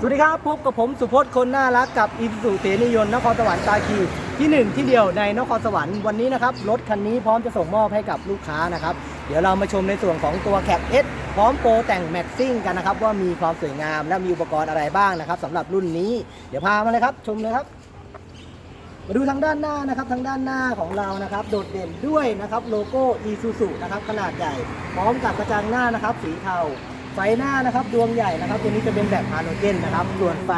สวัสดีครับ พบกับผมสุพจน์คนน่ารักกับอีสุเสนิยนนครสวรรค์ตาคีที่หนึ่งที่เดียวในนครสวรรค์วันนี้นะครับรถคันนี้พร้อมจะส่งมอบให้กับลูกค้านะครับ เดี๋ยวเรามาชมในส่วนของตัวแคปเอสพร้อมโปรแต่งแม็กซิ่งกันนะครับ ว่ามีความสวยงามและมีอุปกรณ์อะไรบ้างนะครับสำหรับรุ่นนี้เดี๋ยวพามาเลยครับชมเลยครับ มาดูทางด้านหน้านะครับทางด้านหน้าของเรานะครับ โดดเด่นด้วยนะครับโลโก้ Isuzu นะครับขนาดใหญ่ พร้อมกับกระจังหน้านะครับสีเทา ไฟหน้านะครับดวงใหญ่นะครับ ตัวนี้จะเป็นแบบฮาโลเจนนะครับ ส่วนไฟ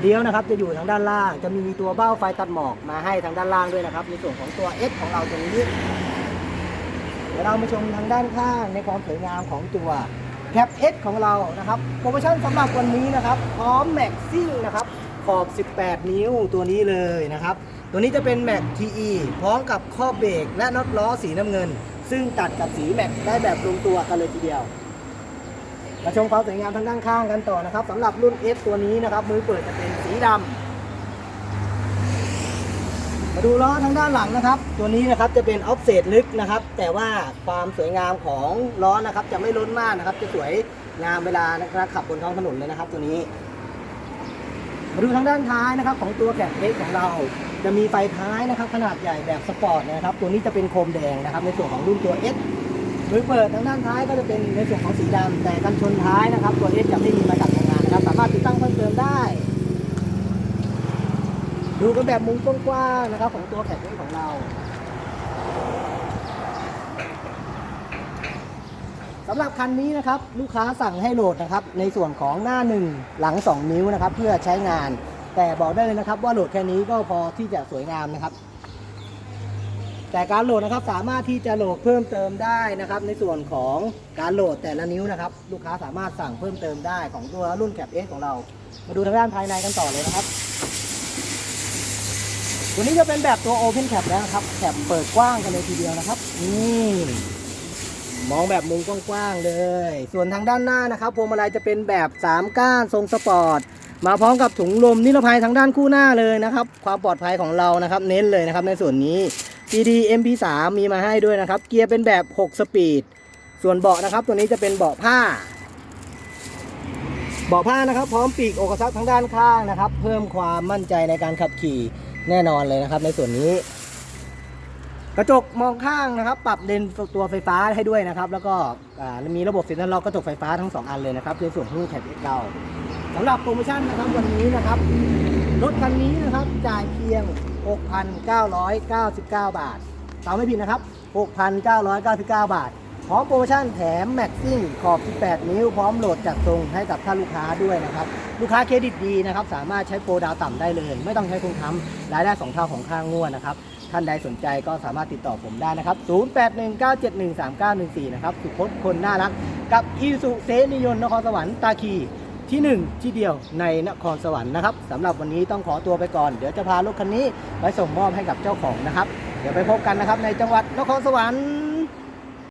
เลี้ยวนะครับ จะอยู่ทางด้านล่าง จะมีตัวเบ้าไฟตัดหมอกมาให้ทางด้านล่างด้วยนะครับ ในส่วนของตัว S ของเราตรงนี้เดี๋ยวเรามาชมทางด้านข้างในความสวยงามของตัวแคปเอของเรานะครับโปรโมชั่นสำหรับวันนี้นะครับ พร้อมแม็กซิ่งนะครับขอบ 18 นิ้วตัวนี้เลยนะครับ ตัวนี้จะเป็นแม็ก TE พร้อมกับข้อเบรกและน็อตล้อสีน้ำเงิน ซึ่งตัดกับสีแม็กได้แบบลงตัวกันเลยทีเดียว มาชมความสวยงามทางด้านข้างกันต่อนะครับสำหรับรุ่น S ตัวนี้นะครับ มือเปิดจะเป็นสีดำมาดูล้อทางด้านหลังนะครับ ตัวนี้นะครับจะเป็นออฟเซตลึกนะครับ แต่ว่าความสวยงามของล้อนะครับ จะไม่ล้นมากนะครับ จะสวยงามเวลานะครับขับบนท้องถนนเลยนะครับ ตัวนี้มาดูทางด้านท้ายนะครับ ของตัวแคปเอ็กของเรา จะมีไฟท้ายนะครับ ขนาดใหญ่แบบสปอร์ตนะครับ ตัวนี้จะเป็นโคมแดงนะครับ ในส่วนของรุ่นตัว S มือเปิดทางด้านท้ายก็จะเป็นในส่วนของสีดำแต่กันชนท้ายนะครับ ตัว S จะไม่มีมาจากโรงงานนะครับ สามารถติดตั้งเพิ่มเติมได้ ดูกันแบบมุมกว้างๆนะครับ ของตัวแคปเอ็กของเราสำหรับคันนี้นะครับลูกค้าสั่งให้โหลดนะครับในส่วนของหน้า 1 หลัง 2 นิ้วนะครับ เพื่อใช้งาน แต่บอกได้เลยนะครับว่าโหลดแค่นี้ก็พอที่จะสวยงามนะครับ แต่การโหลดนะครับสามารถที่จะโหลดเพิ่มเติมได้นะครับ ในส่วนของการโหลดแต่ละนิ้วนะครับ ลูกค้าสามารถสั่งเพิ่มเติมได้ของตัวรุ่นแคปเอของเรา มาดูทางด้านภายในกันต่อเลยนะครับ ตัวนี้จะเป็นแบบตัว Open Cap แล้วครับแคปเปิดกว้างกันเลยทีเดียวนะครับนี่มองแบบมุมกว้างๆเลย ส่วนทางด้านหน้านะครับพวงมาลัยจะเป็นแบบ3ก้านทรงสปอร์ตมาพร้อมกับถุงลมนิรภัยทางด้านคู่หน้าเลยนะครับ ความปลอดภัยของเรานะครับ เน้นเลยนะครับในส่วนนี้ CD MP3 มีมาให้ด้วยนะครับ เกียร์เป็นแบบ 6 สปีด ส่วนเบาะนะครับ ตัวนี้จะเป็นเบาะผ้า เบาะผ้านะครับ พร้อมปีกโอกระซับทางด้านข้างนะครับ เพิ่มความมั่นใจในการขับขี่แน่นอนเลยนะครับ ในส่วนนี้ กระจกมองข้างนะครับ ปรับเลนตัวไฟฟ้าให้ด้วยนะครับ แล้วก็มีระบบเซ็นทรัลล็อกกระจกไฟฟ้าทั้ง 2 อันเลยนะครับในส่วนของแคปเอ็กเราสำหรับโปรโมชั่นนะครับวันนี้นะครับรถคันนี้นะครับจ่ายเพียง 6,999 บาทตามไม่ผิดนะครับ 6,999 บาท พร้อมโปรโมชั่นแถมแม็กซิ่งขอบ 18 นิ้ว พร้อมโหลดจัดทรงให้กับท่านลูกค้าด้วยนะครับ ลูกค้าเครดิตดีนะครับ สามารถใช้โปรดาวต่ำได้เลย ไม่ต้องใช้คงค้ำรายได้สองเท่าของค่างวดนะครับ ท่านใดสนใจก็สามารถติดต่อผมได้นะครับ 0819713914 นะครับ สุพจน์คนน่ารัก กับอีสุเซนิยนนครสวรรค์ตาคี ที่หนึ่งที่เดียวในนครสวรรค์นะครับสำหรับวันนี้ต้องขอตัวไปก่อน เดี๋ยวจะพารถคันนี้ไปส่งมอบให้กับเจ้าของนะครับ เดี๋ยวไปพบกันนะครับในจังหวัดนครสวรรค์